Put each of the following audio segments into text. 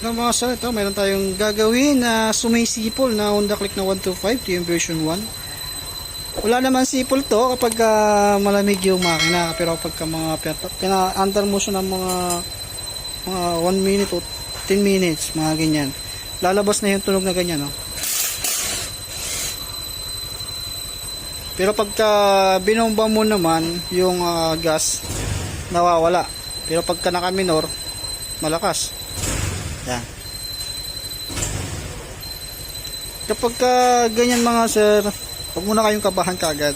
No, mga sir, ito, meron tayong gagawin na sumisipol na Honda Click na 125, ito yung version 1. Wala naman sipol to kapag ah, malamig yung makina, pero kapag ka mga pina- pina-under mo siya ng mga mga 1 minute o 10 minutes, mga ganyan. Lalabas na yung tunog na ganyan, no? Pero pagka binomba mo naman yung ah, gas, nawawala. Pero pagka naka-minor, malakas. Yan. Kapag ka ganyan mga sir, huwag muna kayong kabahan kagad.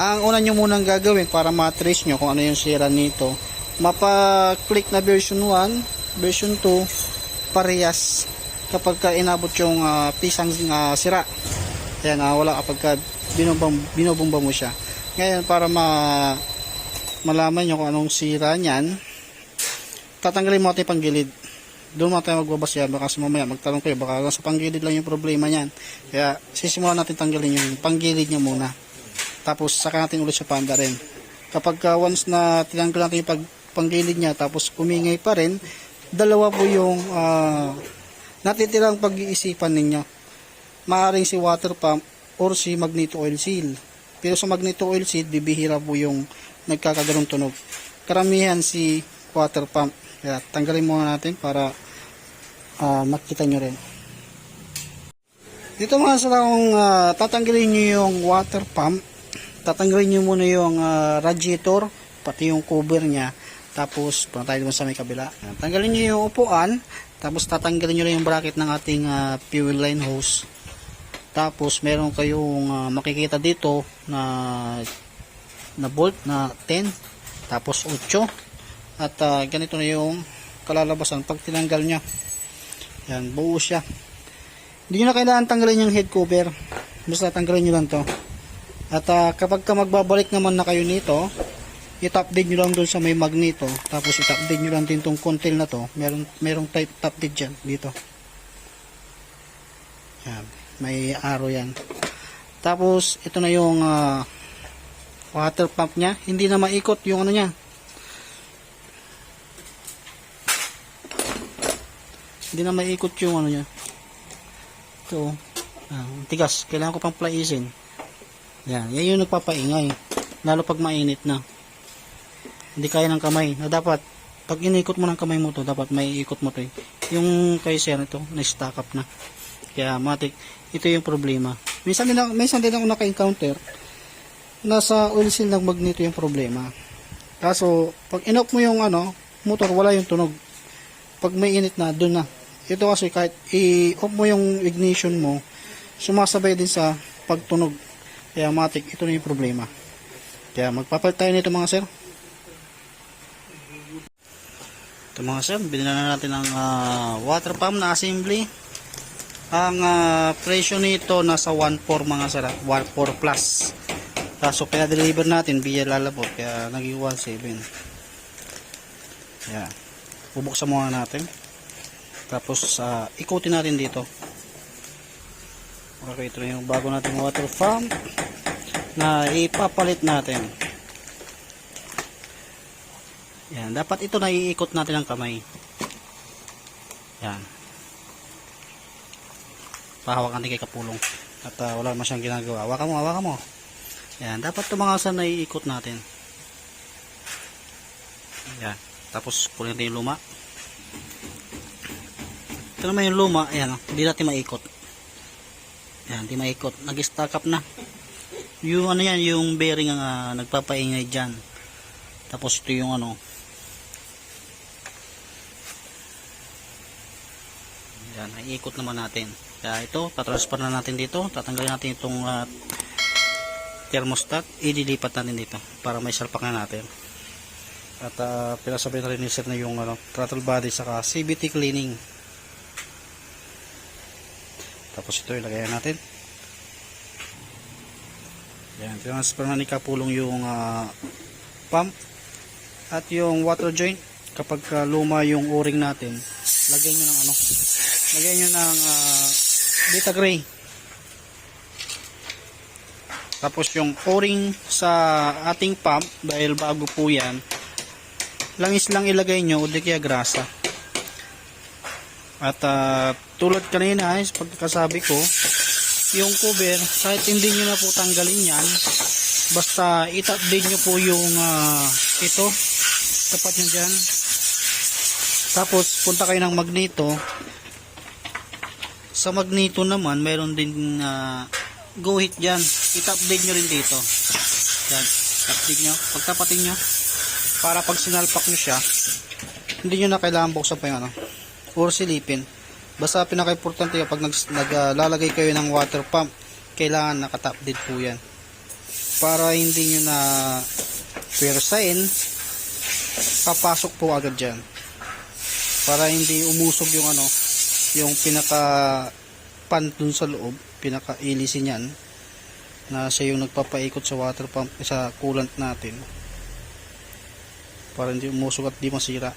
Ang una nyo munang gagawin para matrace nyo kung ano yung sira nito, mapa-click na version 1, version 2, parehas kapag ka inabot yung ah, pisang ah, sira. Ayan, ah, wala kapag ka binobom, binobomba mo siya. Ngayon, para ma malaman nyo kung anong sira niyan, tatanggalin mo natin panggilid. Doon mo tayo magbabas yan. Baka sa mamaya magtanong kayo. Baka sa panggilid lang yung problema niyan. Kaya sisimulan natin tanggalin yung panggilid niya muna. Tapos saka natin ulit siya panda rin. Kapag ka once na tinanggal natin yung pag, panggilid niya tapos umingay pa rin, dalawa po yung ah, natitirang pag-iisipan ninyo. Maaring si water pump or si magneto oil seal. Pero sa magneto oil seal, bibihira po yung nagkakaganong tunog. Karamihan si water pump. Kaya tanggalin muna natin para ah, makita nyo rin. Dito mga sa kung ah, tatanggalin nyo yung water pump, tatanggalin nyo muna yung ah, radiator, pati yung cover niya. Tapos, punta tayo sa may kabila. Tanggalin nyo yung upuan, tapos tatanggalin nyo rin yung bracket ng ating ah, fuel line hose. Tapos, meron kayong ah, makikita dito na na bolt na 10, tapos 8, at ah, ganito na yung kalalabasan pag tinanggal nyo. Yan, buo siya. Hindi nyo na kailangan tanggalin yung head cover. Basta tanggalin nyo lang to. At ah, kapag ka magbabalik naman na kayo nito, i-top dead nyo lang doon sa may magneto. Tapos i-top dead nyo lang din tong contail na to. Meron, merong type top dead dyan, dito. Yan, may arrow yan. Tapos, ito na yung ah, water pump niya. Hindi na maikot yung ano niya. Hindi na maikot yung ano niya. Ito. Ah, tigas. Kailangan ko pang plaisin. Yan. Yan yung nagpapaingay. Lalo pag mainit na. Hindi kaya ng kamay. Na dapat, pag inikot mo ng kamay mo to, dapat may ikot mo to. eh. Yung kay sir ito, na-stack up na. Kaya matik, ito yung problema. Minsan din, minsan din ako naka-encounter nasa oil seal ng magneto yung problema. Kaso, pag inop mo yung ano, motor, wala yung tunog. Pag may init na, doon na. Ito kasi kahit i-off mo yung ignition mo, sumasabay din sa pagtunog. Kaya matik, ito na yung problema. Kaya magpapalit tayo nito mga sir. Ito mga sir, binila na natin ang ah, water pump na assembly. Ang ah, presyo nito nasa 1.4 mga sir, 1.4 plus. Kaso kaya deliver natin via lalabot kaya naging 1.7. Yan. Bubuksan muna natin. Tapos ah, ikutin natin dito. Okay, ito na yung bago nating water pump na ipapalit natin. Yan, dapat ito na iikot natin ang kamay. Yan. Pahawak natin kay kapulong. At ah, wala naman siyang ginagawa. Hawakan mo, hawakan mo. Yan, dapat ito mga saan na iikot natin. Yan. Tapos kunin yung luma. Ito naman yung luma, ayan, oh, hindi natin maikot. Yan, hindi maikot. Nag-stack up na. Yung ano yan, yung bearing ang ah, nagpapaingay dyan. Tapos ito yung ano. Yan, iikot naman natin. Kaya ito, tatransfer na natin dito. Tatanggalin natin itong ah, thermostat. Idilipat natin dito para may salpak na natin. At uh, pinasabay na rin ni sir na yung ano, throttle body saka CVT cleaning. Tapos ito ilagay natin. Yan, transfer na ni Kapulong yung ah, pump at yung water joint. Kapag ah, luma yung o-ring natin, lagyan nyo ng ano, lagyan nyo ng uh, beta gray. Tapos yung o-ring sa ating pump, dahil bago po yan, langis lang ilagay nyo o di kaya grasa. At ah, tulad kanina is pagkakasabi ko, yung cover, kahit hindi nyo na po tanggalin yan, basta itupdate nyo po yung ah, ito, tapat nyo dyan. Tapos punta kayo ng magneto. Sa magneto naman, mayroon din ah, go hit dyan. Itupdate nyo rin dito. Yan, update nyo. Pagtapatin nyo, para pag sinalpak nyo siya, hindi nyo na kailangan buksan pa yung ano, or silipin. Basta pinaka-importante yung pag nag- naglalagay kayo ng water pump, kailangan nakatap din po yan. Para hindi nyo na pwersain, papasok po agad dyan. Para hindi umusog yung ano, yung pinaka pan dun sa loob, pinaka ilisin yan, na siya yung nagpapaikot sa water pump, sa coolant natin. Para hindi umusog at di masira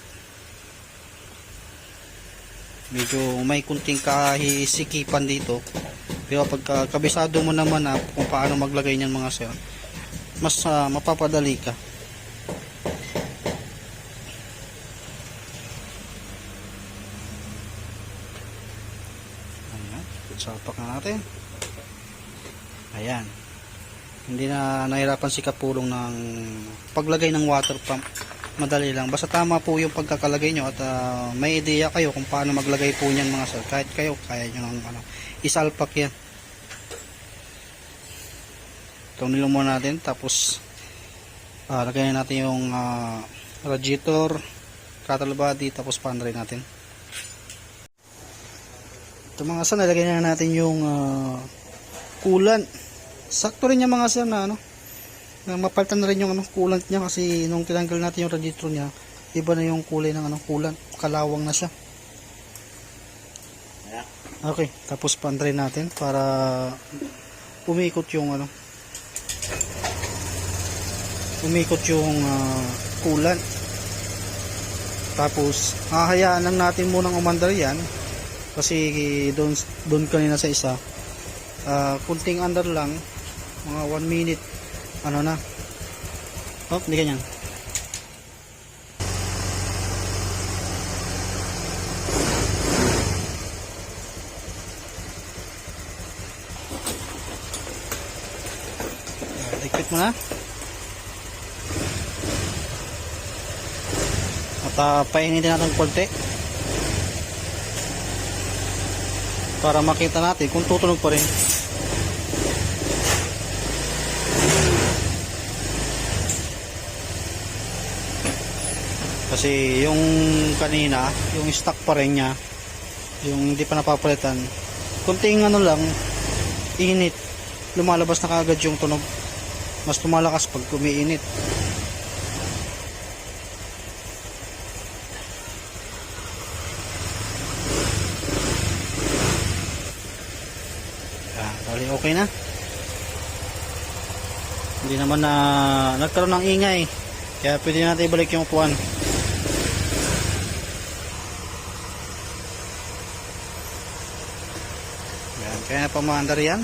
medyo may kunting kahisikipan dito. Pero pagka kabisado mo naman na kung paano maglagay niyan mga sir mas ah, mapapadali ka. Ayan sapak na natin. Ayan. Hindi na nahirapan si Kapulong ng paglagay ng water pump madali lang. Basta tama po yung pagkakalagay nyo at ah, may ideya kayo kung paano maglagay po niyan mga sir. Kahit kayo, kaya nyo ng ano, isalpak yan. Tunilong muna natin tapos ah, lagyan natin yung ah, radiator, throttle body tapos pandray natin. Ito mga sir, nalagyan na natin yung ah, coolant. Sakto rin yung mga sir na ano, na mapalitan na rin yung ano, coolant niya kasi nung tinanggal natin yung radiator niya, iba na yung kulay ng ano, coolant, kalawang na siya. Okay, tapos pandray natin para umikot yung ano, umikot yung ah, coolant. Tapos, hahayaan lang natin munang umandar yan kasi doon doon kanina sa isa ah, kunting under lang mga 1 minute ano na oh hindi ganyan Likpit mo na. At uh, painitin natin konti. Para makita natin kung tutunog pa rin. Kasi yung kanina, yung stock pa rin niya, yung hindi pa napapalitan, kunting ano lang, init, lumalabas na kagad yung tunog. Mas tumalakas pag kumiinit. Ah, bali okay na. Hindi naman na nagkaroon ng ingay. Kaya pwede natin ibalik yung upuan. Yan, kaya na pamaandar yan.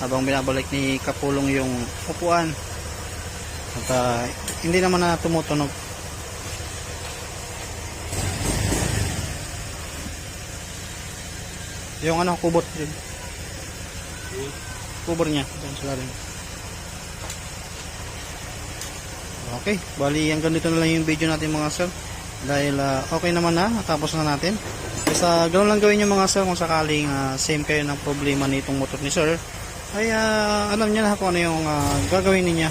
Habang binabalik ni Kapulong yung upuan. At ah, hindi naman na tumutunog. Yung ano, kubot din. Cover niya. Lalim. Okay, bali hanggang dito na lang yung video natin mga sir. Dahil ah, okay naman na, natapos na natin. Basta ganoon lang gawin yung mga sir kung sakaling ah, same kayo ng problema nitong motor ni sir. Ay ah, alam niya na kung ano yung ah, gagawin niya.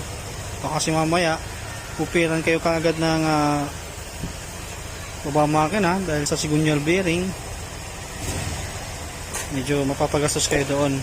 Baka kasi mamaya, pupiran kayo kaagad ng uh, baba makina dahil sa sigunyal bearing. Medyo mapapagastos kayo doon.